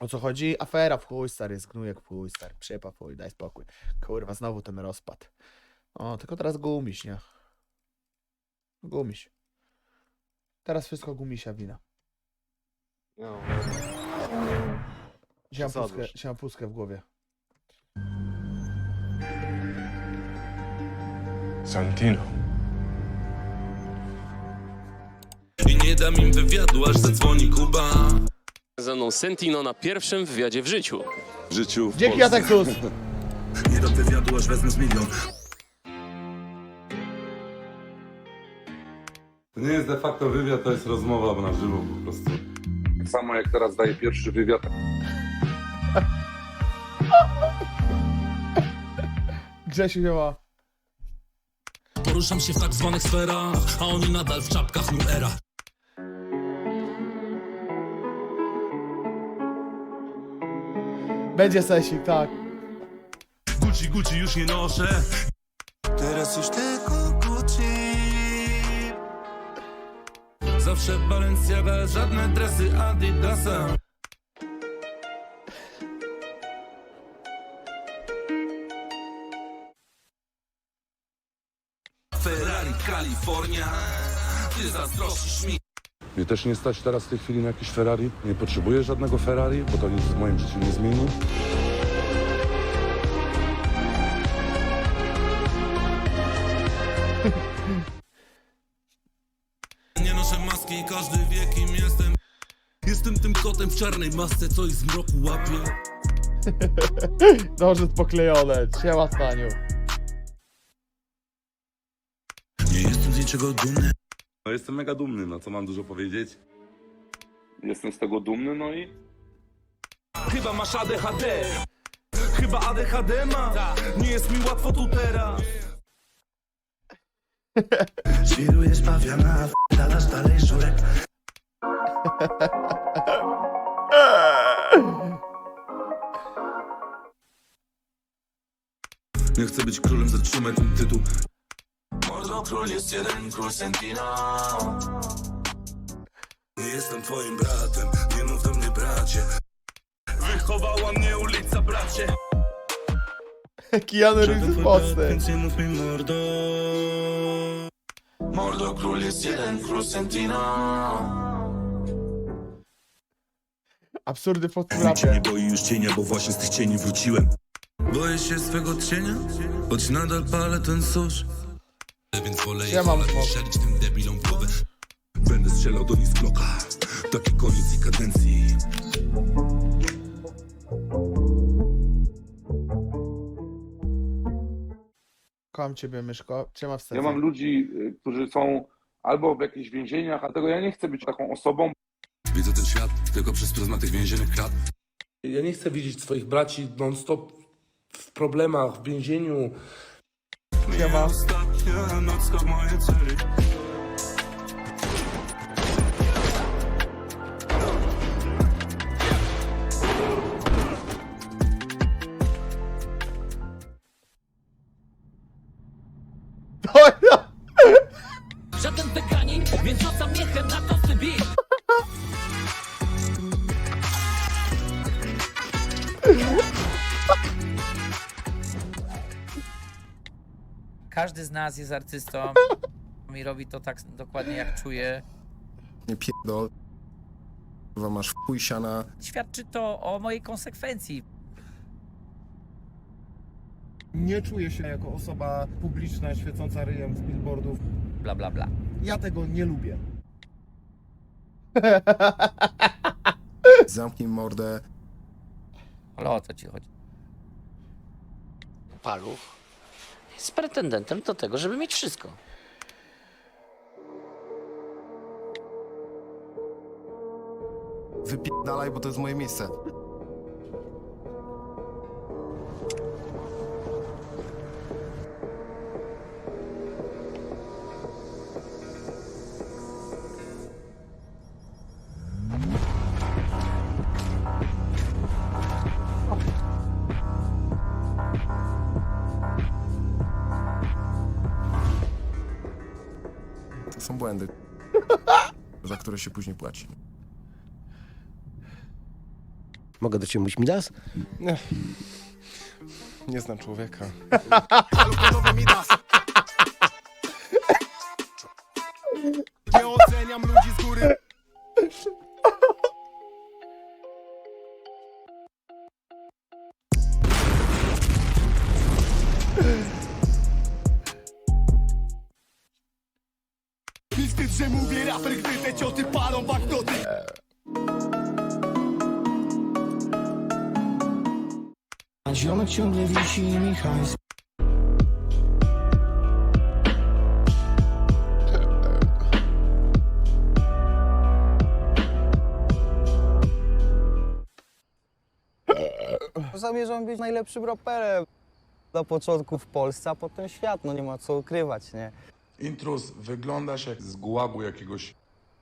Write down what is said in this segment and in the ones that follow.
O co chodzi? Afera w chuj, stary, jest gnujek w chuj, stary, przyjepa w chuj, daj spokój. Kurwa, znowu ten rozpad. O, tylko teraz gumiś, nie? Gumiś. Teraz wszystko gumisia wina. No. Mam pustkę, mam pustkę w głowie. Santino. I nie dam im wywiadu, aż zadzwoni Kuba Ze mną Sentino na pierwszym wywiadzie w życiu. W życiu w Dzięki, Polsce. Nie dam wywiadu, aż wezmę z milion To nie jest de facto wywiad, to jest rozmowa na żywo po prostu. Tak samo jak teraz daję pierwszy wywiad. Grzesiu działa. Poruszam się w tak zwanych sferach A oni nadal w czapkach New Era Będzie sesik, tak. Gucci, Gucci już nie noszę. Teraz już tylko Gucci. Zawsze Balenciaga, żadne dresy Adidasa. Ferrari, Kalifornia. Ty zazdrościsz mi Mnie też nie stać teraz w tej chwili na jakiś Ferrari. Nie potrzebuję żadnego Ferrari, bo to nic w moim życiu nie zmieni. Nie noszę maski i każdy wie kim jestem Jestem tym kotem w czarnej masce, co ich z mroku łapie Dobrze poklejone. Siema, Staniu. Nie jestem z niczego dumny No jestem mega dumny, no co mam dużo powiedzieć. Jestem z tego dumny, no i? Chyba masz ADHD Chyba ADHD ma. Nie jest mi łatwo tu teraz. Świrujesz pawiana, dalasz dalej żurek. Nie chcę być królem, zatrzymaj ten tytuł Mordo, król jest jeden, król Sentina. Nie jestem twoim bratem, nie mów do mnie bracie. Wychowała mnie ulica, bracie. Keanu Reeves jest mocny. Więc nie mów mi mordo. Mordo, król jest jeden, król Sentina. Absurdy się nie rapie. boi już cienia, bo właśnie z tych cieni wróciłem. Boję się swego cienia, choć nadal palę ten susz Więc wolę Ja mam szelić tym debilom głowę Będę strzelał do nich z bloka Taki koniec ich kadencji Kocham ciebie, Myszko. Trzyma w sercu. Ja mam ludzi, y, którzy są albo w jakichś więzieniach, a tego ja nie chcę być taką osobą, Widzę ten świat tylko przez pryzmat tych więziennych krat Ja nie chcę widzieć swoich braci non-stop w problemach, w więzieniu. Siema. Ostatnia nocka w mojej celi Żaden weganin, więc rzucam miechem na tosty Każdy z nas jest artystą i robi to tak dokładnie jak czuje. Nie pierdol. Kurwa, masz chuj siana. Świadczy to o mojej konsekwencji. Nie czuję się jako osoba publiczna świecąca ryjem z billboardów. Bla bla bla. Ja tego nie lubię. Zamknij mordę. Ale o co ci chodzi? Paluch jest pretendentem do tego, żeby mieć wszystko. Wypierdalaj, bo to jest moje miejsce. Są błędy, za które się później płaci. Mogę do ciebie mówić Midas? Nie. Nie znam człowieka. Nie oceniam ludzi z góry. Ciągle wisi i Michał Zamierzam być najlepszym raperem. Na początku w Polsce, a potem świat, no nie ma co ukrywać, nie? Intruz, wyglądasz jak z gułagu jakiegoś.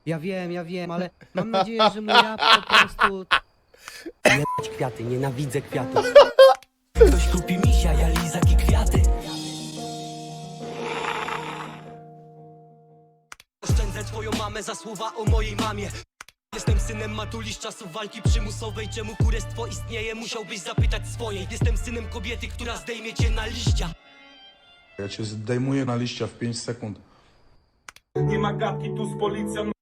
Ja wiem, ja wiem, ale mam nadzieję, że mój rap po prostu... Jebać kwiaty, nienawidzę kwiatów. Ktoś kupi misia, ja lizak i kwiaty. Oszczędzę twoją mamę za słowa o mojej mamie. Jestem synem matuli z czasów walki przymusowej. Czemu kurestwo istnieje, musiałbyś zapytać swojej Jestem synem kobiety, która zdejmie cię na liścia. Ja cię zdejmuję na liścia w 5 sekund. Nie ma gadki tu z policją.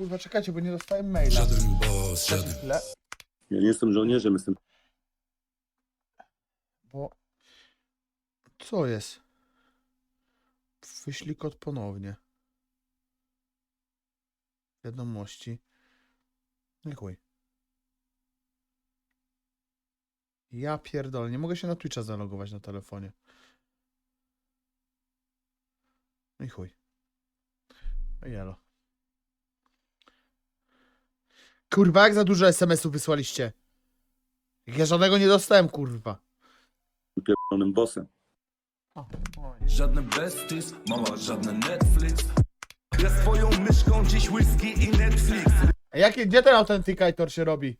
Kurwa, czekajcie, bo nie dostałem maila. Żaden boss, żaden. Chwilę, Ja nie jestem żołnierzem, jestem bo... Co jest? Wyślij kod ponownie. Wiadomości. Nie chuj. Ja pierdolę, nie mogę się na Twitcha zalogować na telefonie. No i chuj. No i jelo. Kurwa, jak za dużo SMS-ów wysłaliście? Ja żadnego nie dostałem, kurwa. pierdolonym bossem. Żadne besties, mała, żadne Netflix Ja swoją myszką dziś whisky i Netflix A jakie, gdzie ten autentykator się robi?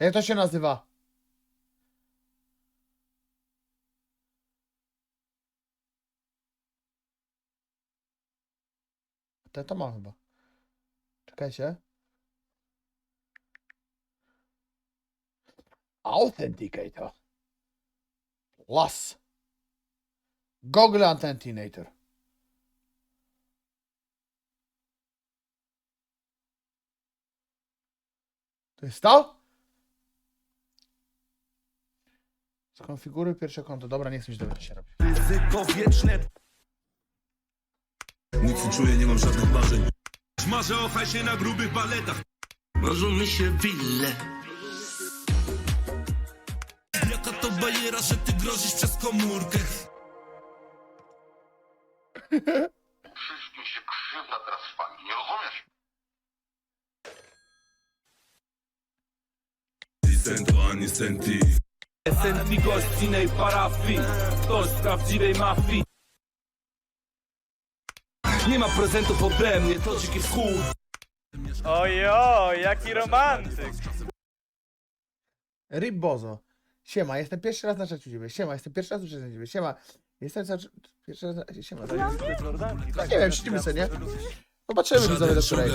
Jak to się nazywa? Ten to ma chyba. Czekajcie. Authenticator. Plus. Google Authenticator. To jest to? Skonfiguruj pierwsze konto. Dobra, nie chcę mi się dowiedzieć się robi. Ryzyko wieczne Nic nie czuję, nie mam żadnych marzeń. Marzę o hajsie na grubych baletach. Marzą mi się wille. Jaka to bajera, że ty grozisz przez komórkę? Sento ani senti z innej parafii. Ktoś z prawdziwej mafii. Nie ma prezentów ode mnie, to dziki wschód. Ojo, jaki romantyk! Ribozo. Siema, jestem pierwszy raz na czacie u ciebie. Siema, jestem pierwszy raz u ciebie. Siema. Jestem za... pierwszy raz na... Siema. No nie wiem, siedzimy sobie, nie? Zobaczymy widzowie do której.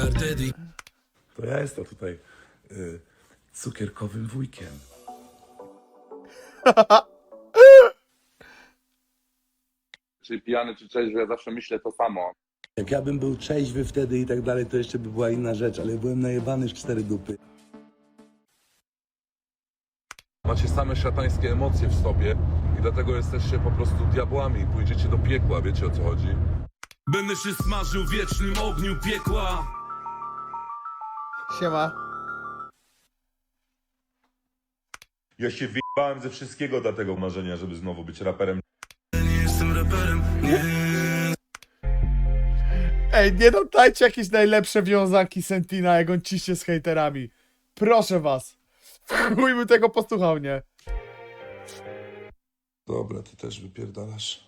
To ja jestem tutaj y, cukierkowym wujkiem. Czy pijany, czy trzeźwy, ja zawsze myślę to samo. Jak ja bym był trzeźwy wtedy i tak dalej, to jeszcze by była inna rzecz, ale byłem najebany w cztery dupy. Macie same szatańskie emocje w sobie i dlatego jesteście po prostu diabłami i pójdziecie do piekła, wiecie o co chodzi? Będę się smażył w wiecznym ogniu piekła Siema. Ja się wyjebałem ze wszystkiego dla tego marzenia, żeby znowu być raperem. Nie jestem raperem, nie Ej, nie dodajcie jakieś najlepsze wiązanki Sentina, jak on ciśnie z hejterami. Proszę was. Chuj bym tego posłuchał, nie? Dobra, ty też wypierdalasz.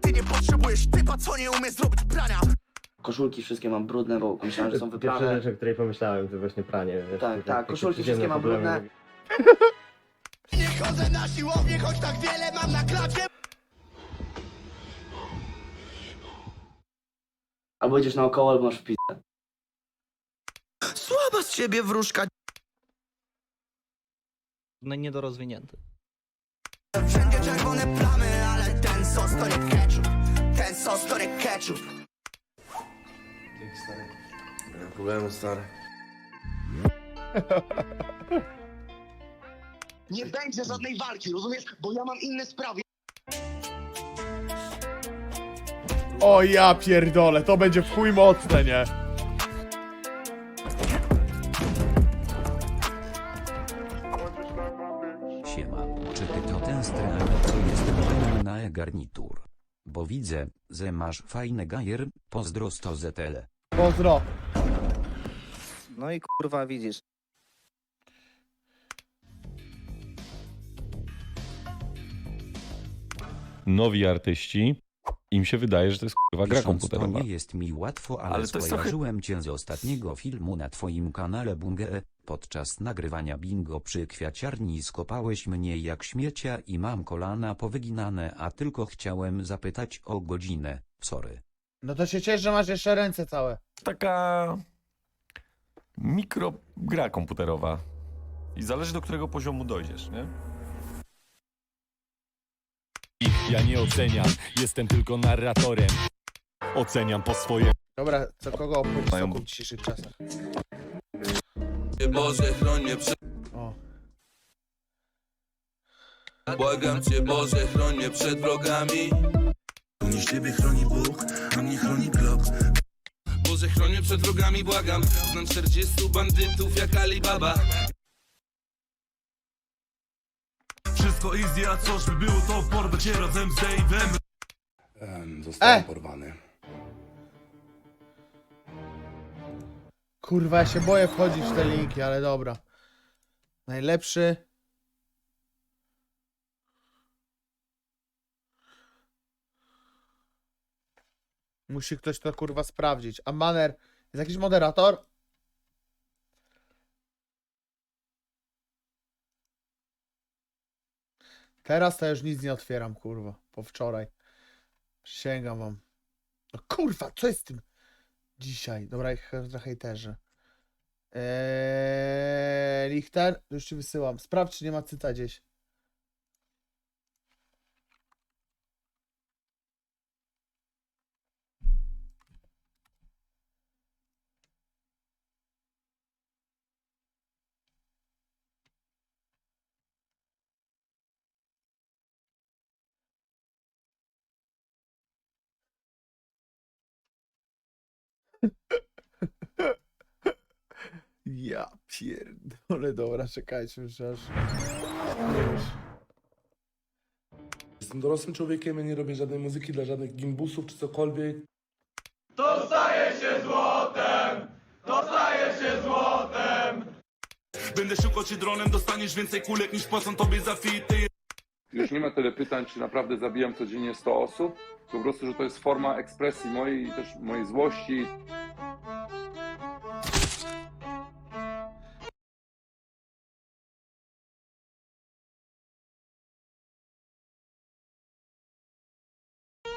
Ty nie potrzebujesz typa, co nie umie zrobić prania Koszulki wszystkie mam brudne, bo myślałem, że są wyprane. o której pomyślałem, to właśnie pranie. Tak, tak, koszulki wszystkie mam brudne. Nie chodzę na siłownię, choć tak wiele mam na klacie Albo idziesz naokoło, albo masz w pizdę. Słaba z ciebie wróżka No niedorozwinięty. Wszędzie czerwone plamy, ale ten sos to nie ketchup Ten sos to nie ketchup Problemu, stary. Nie będzie żadnej walki, rozumiesz? Bo ja mam inne sprawy O ja pierdolę, to będzie w chuj mocne, nie? Siema, czy ty to ten stream, co jest ubrany na e-garnitur? Bo widzę, że masz fajny gajer, pozdro 100 ZL. Pozdro. No i kurwa widzisz. Nowi artyści, im się wydaje, że to jest kurwa gra komputerowa. jest mi łatwo, ale Ale to jest trochę- skojarzyłem cię z ostatniego filmu na twoim kanale Bunge. Podczas nagrywania bingo przy kwiaciarni skopałeś mnie jak śmiecia i mam kolana powyginane, a tylko chciałem zapytać o godzinę. Sorry. No to się ciesz, że masz jeszcze ręce całe. Taka mikro gra komputerowa. I zależy do którego poziomu dojdziesz, nie? Ja nie oceniam, jestem tylko narratorem. Oceniam po swoje. Dobra, co kogo obchodzi Mają- soku w dzisiejszych czasach? Boże, chroń mnie przed... O. Błagam cię, Boże, chroń mnie przed wrogami. Niż ciebie chroni Bóg, a mnie chroni Glock. Boże, chroń mnie przed wrogami, błagam. Znam 40 bandytów jak Alibaba. Wszystko easy, a coś by było to porwać się razem z Dave'em. zostałem porwany. Kurwa, ja się boję wchodzić w te linki, ale dobra. Najlepszy. Musi ktoś to kurwa sprawdzić. A Maner, jest jakiś moderator? Teraz to już nic nie otwieram, kurwa. Po wczoraj. Przysięgam wam. No kurwa, co jest z tym? Dzisiaj. Dobra, he- hejterzy. Eee, Lichter, już ci wysyłam. Sprawdź, czy nie ma cyta gdzieś. Ja pierdolę, dobra, czekajcie już aż. Jestem dorosłym człowiekiem, ja nie robię żadnej muzyki dla żadnych gimbusów czy cokolwiek. Będę szukał cię dronem, dostaniesz więcej kulek niż płacą tobie za fity. Już nie ma tyle pytań, czy naprawdę zabijam codziennie 100 osób. Po prostu, że to jest forma ekspresji mojej i też mojej złości.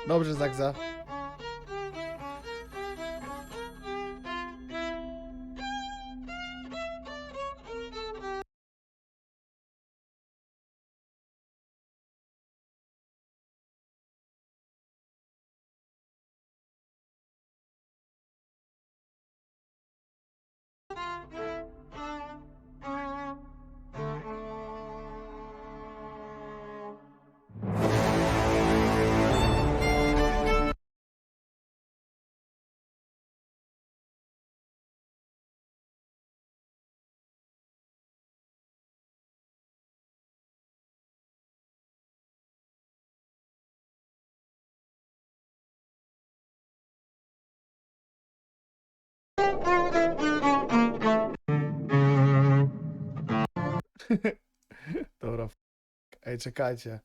Dobrze, Zagza. Dobra. Ej, czekajcie.